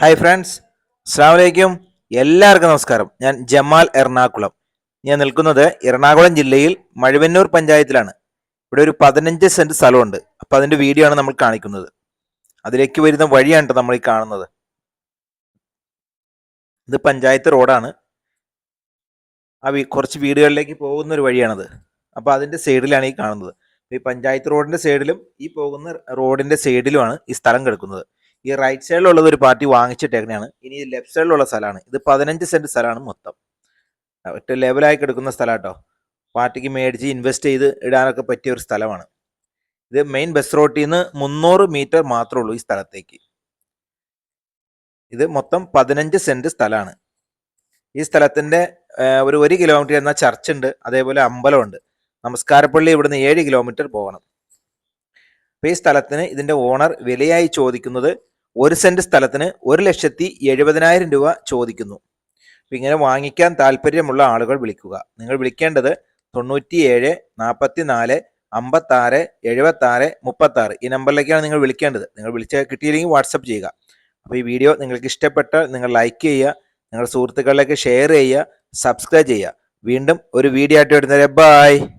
Hi friends അസ്സാമലൈക്കും എല്ലാവർക്കും നമസ്കാരം. ഞാൻ ജമാൽ എറണാകുളം. ഞാൻ നിൽക്കുന്നത് എറണാകുളം ജില്ലയിൽ മഴുവന്നൂർ പഞ്ചായത്തിലാണ്. ഇവിടെ ഒരു പതിനഞ്ച് സെന്റ് സ്ഥലമുണ്ട്. അപ്പോൾ അതിന്റെ വീഡിയോ ആണ് നമ്മൾ കാണിക്കുന്നത്. അതിലേക്ക് വരുന്ന വഴിയാണ് നമ്മൾ ഈ കാണുന്നത്. ഇത് പഞ്ചായത്ത് റോഡാണ്. ആ കുറച്ച് വീടുകളിലേക്ക് പോകുന്ന ഒരു വഴിയാണത്. അപ്പോൾ അതിന്റെ സൈഡിലാണ് ഈ കാണുന്നത്. ഈ പഞ്ചായത്ത് റോഡിന്റെ സൈഡിലും ഈ പോകുന്ന റോഡിന്റെ സൈഡിലുമാണ് ഈ സ്ഥലം കിടക്കുന്നത്. ഈ റൈറ്റ് സൈഡിലുള്ളത് ഒരു പാർട്ടി വാങ്ങിച്ചിട്ടേക്കണെയാണ് ഇനി ലെഫ്റ്റ് സൈഡിലുള്ള സ്ഥലമാണ്. ഇത് പതിനഞ്ച് സെന്റ് സ്ഥലമാണ് മൊത്തം. ഒറ്റ ലെവലായി കിടക്കുന്ന സ്ഥലം കേട്ടോ. പാർട്ടിക്ക് മേടിച്ച് ഇൻവെസ്റ്റ് ചെയ്ത് ഇടാനൊക്കെ പറ്റിയ ഒരു സ്ഥലമാണ്. ഇത് മെയിൻ ബസ് റോട്ടിൽ നിന്ന് മുന്നൂറ് മീറ്റർ മാത്രമേ ഉള്ളൂ ഈ സ്ഥലത്തേക്ക്. ഇത് മൊത്തം പതിനഞ്ച് സെന്റ് സ്ഥലമാണ്. ഈ സ്ഥലത്തിന്റെ ഒരു ഒരു കിലോമീറ്റർ എന്ന ചർച്ച് ഉണ്ട് അതേപോലെ അമ്പലമുണ്ട്. നമസ്കാരപ്പള്ളി ഇവിടുന്ന് ഏഴ് കിലോമീറ്റർ പോകണം. അപ്പോൾ ഈ സ്ഥലത്തിന് ഇതിന്റെ ഓണർ വിലയായി ചോദിക്കുന്നത് ഒരു സെന്റ് സ്ഥലത്തിന് ഒരു ലക്ഷത്തി എഴുപതിനായിരം രൂപ ചോദിക്കുന്നു. ഇങ്ങനെ വാങ്ങിക്കാൻ താല്പര്യമുള്ള ആളുകൾ വിളിക്കുക. നിങ്ങൾ വിളിക്കേണ്ടത് തൊണ്ണൂറ്റി ഏഴ് നാൽപ്പത്തി നാല് അമ്പത്തി ആറ് എഴുപത്തി ആറ് മുപ്പത്തി ആറ് ഈ നമ്പറിലേക്കാണ് നിങ്ങൾ വിളിക്കേണ്ടത്. നിങ്ങൾ വിളിച്ച് കിട്ടിയില്ലെങ്കിൽ വാട്സപ്പ് ചെയ്യുക. അപ്പോൾ ഈ വീഡിയോ നിങ്ങൾക്ക് ഇഷ്ടപ്പെട്ടാൽ നിങ്ങൾ ലൈക്ക് ചെയ്യുക. നിങ്ങളുടെ സുഹൃത്തുക്കളിലേക്ക് ഷെയർ ചെയ്യുക. സബ്സ്ക്രൈബ് ചെയ്യുക. വീണ്ടും ഒരു വീഡിയോ ആയിട്ട് വരുന്നത് ബൈ.